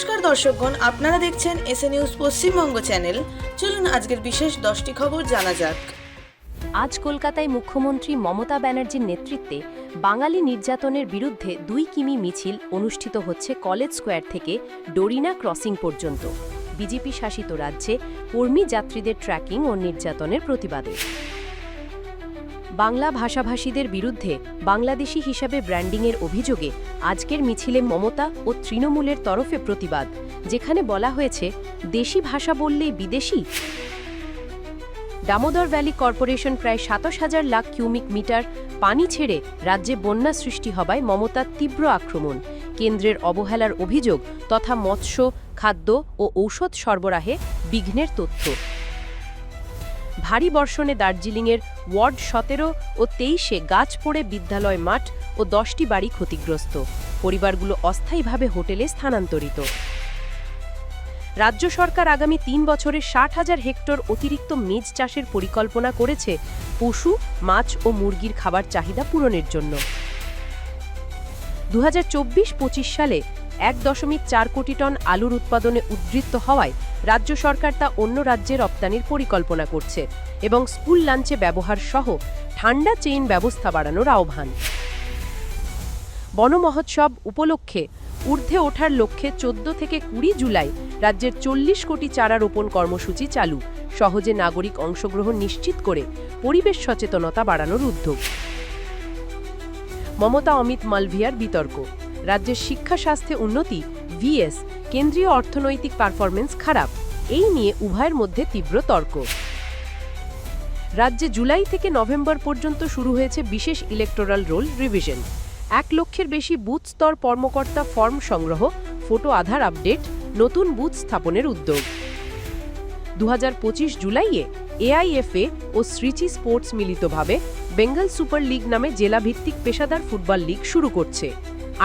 নমস্কার দর্শকগণ, আপনারা দেখছেন এসএ নিউজ পশ্চিমবঙ্গ চ্যানেল। চলুন আজকের বিশেষ দশটি খবর জানা যাক। আজ কলকাতায় মুখ্যমন্ত্রী মমতা ব্যানার্জির নেতৃত্বে বাঙালি নির্যাতনের বিরুদ্ধে দুই কিমি মিছিল অনুষ্ঠিত হচ্ছে কলেজ স্কোয়ার থেকে ডোরিনা ক্রসিং পর্যন্ত। বিজেপি শাসিত রাজ্যে কর্মী যাত্রীদের ট্র্যাকিং ও নির্যাতনের প্রতিবাদে। বাংলা ভাষাভাষীদের বিরুদ্ধে বাংলাদেশি হিসাবে ব্র্যান্ডিংয়ের অভিযোগে আজকের মিছিলে মমতা ও তৃণমূলের তরফে প্রতিবাদ, যেখানে বলা হয়েছে, দেশি ভাষা বললেই বিদেশি? দামোদর ভ্যালি কর্পোরেশন প্রায় সাতাশ হাজার লাখ কিউমিক মিটার পানি ছেড়ে রাজ্যে বন্যা সৃষ্টি হবায় মমতার তীব্র আক্রমণ। কেন্দ্রের অবহেলার অভিযোগ তথা মৎস্য, খাদ্য ও ঔষধ সরবরাহে বিঘ্নের তথ্য। ভারী বর্ষণে দার্জিলিংয়ের ওয়ার্ড সতেরো ও তেইশে গাছ পড়ে বিদ্যালয় মাঠ ও দশটি বাড়ি ক্ষতিগ্রস্ত। পরিবারগুলো অস্থায়ীভাবে হোটেলে স্থানান্তরিত। রাজ্য সরকার আগামী তিন বছরে ষাট হাজার হেক্টর অতিরিক্ত মেজ চাষের পরিকল্পনা করেছে পশু, মাছ ও মুরগির খাবার চাহিদা পূরণের জন্য। দু হাজার সালে এক দশমিক চার কোটি টন আলুর উৎপাদনে উদ্বৃত্ত হওয়ায় রাজ্য সরকার তা অন্য রাজ্যে রপ্তানির পরিকল্পনা করছে। এবং স্কুল লাঞ্চে ব্যবহার সহ ঠান্ডা চেইন ব্যবস্থা বাড়ানোর আহ্বান। বনমহোৎসব উপলক্ষে ঊর্ধ্বে ওঠার লক্ষ্যে চোদ্দ থেকে কুড়ি জুলাই রাজ্যের চল্লিশ কোটি চারা রোপণ কর্মসূচি চালু। সহজে নাগরিক অংশগ্রহণ নিশ্চিত করে পরিবেশ সচেতনতা বাড়ানোর উদ্যোগ। মমতা অমিত মালভিয়ার বিতর্ক। রাজ্যের শিক্ষা স্বাস্থ্যে উন্নতি, ভিএস, কেন্দ্রীয় অর্থনৈতিক পারফরমেন্স খারাপ। এই নিয়ে উভয়ের মধ্যে তীব্র তর্ক। রাজ্যে জুলাই থেকে নভেম্বর পর্যন্ত শুরু হয়েছে বিশেষ ইলেকটোরাল রোল রিভিশন এক লক্ষের বেশি বুথ স্তর কর্মকর্তা ফর্ম সংগ্রহ ফটো আধার আপডেট নতুন বুথ স্থাপনের উদ্যোগ। দু হাজার পঁচিশ জুলাইয়ে এআইএফএ ও শ্রীচি স্পোর্টস মিলিতভাবে বেঙ্গল সুপার লিগ নামে জেলাভিত্তিক পেশাদার ফুটবল লিগ শুরু করছে।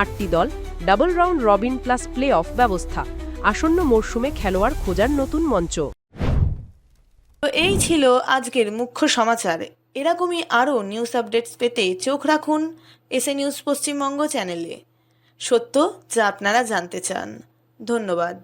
আটটি দল double round robin plus play off ব্যবস্থা, আসন্ন মরশুমে খেলোয়াড় খোঁজার নতুন মঞ্চ। তো এই ছিল আজকের মুখ্য সমাচার। এরকমই আরও নিউজ আপডেটস পেতে চোখ রাখুন এসএ নিউজ পশ্চিমবঙ্গ চ্যানেলে। সত্য যা আপনারা জানতে চান। ধন্যবাদ।